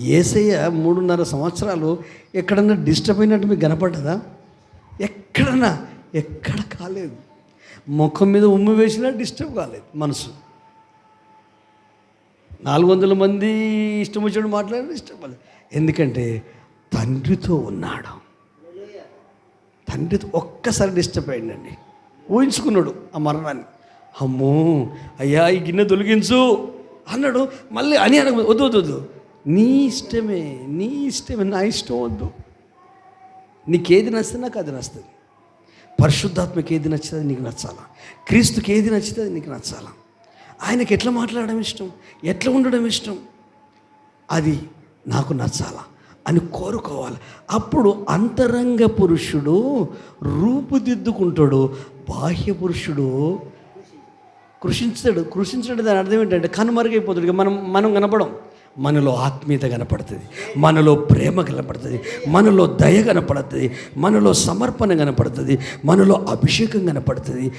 ఏసయ్య మూడున్నర సంవత్సరాలు ఎక్కడన్నా డిస్టర్బ్ అయినట్టు మీకు కనపడ్డదా? ఎక్కడన్నా? ఎక్కడ కాలేదు. ముఖం మీద ఉమ్ము వేసినా డిస్టర్బ్ కాలేదు మనసు. నాలుగు వందల మంది ఇష్టం వచ్చినట్టు మాట్లాడిన డిస్టర్బ్ కాలేదు. ఎందుకంటే తండ్రితో ఉన్నాడు. తండ్రితో ఒక్కసారి డిస్టర్బ్ అయ్యిందండి ఊహించుకున్నాడు ఆ మరణాన్ని. అమ్మో అయ్యా ఈ గిన్నె తొలగించు అన్నాడు. మళ్ళీ అని అనక వద్దు వద్దు వద్దు. నీ ఇష్టమే నీ ఇష్టమే నా ఇష్టం వద్దు. నీకేది నచ్చితే నాకు అది నచ్చుతుంది. పరిశుద్ధాత్మకి ఏది నచ్చుతుంది నీకు నచ్చాలా? క్రీస్తుకి ఏది నచ్చుతుంది నీకు నచ్చాలా? ఆయనకి ఎట్లా మాట్లాడడం ఇష్టం? ఎట్లా ఉండడం ఇష్టం? అది నాకు నచ్చాలా అని కోరుకోవాలి. అప్పుడు అంతరంగ పురుషుడు రూపుదిద్దుకుంటాడు. బాహ్య పురుషుడు కృషించాడు. కృషించడం దాని అర్థం ఏంటంటే కనుమరుగైపోతాడు. మనం మనం కనపడం. మనలో ఆత్మీయత కనపడుతుంది మనలో ప్రేమ కనపడుతుంది మనలో దయ కనపడుతుంది మనలో సమర్పణ కనపడుతుంది మనలో అభిషేకం కనపడుతుంది.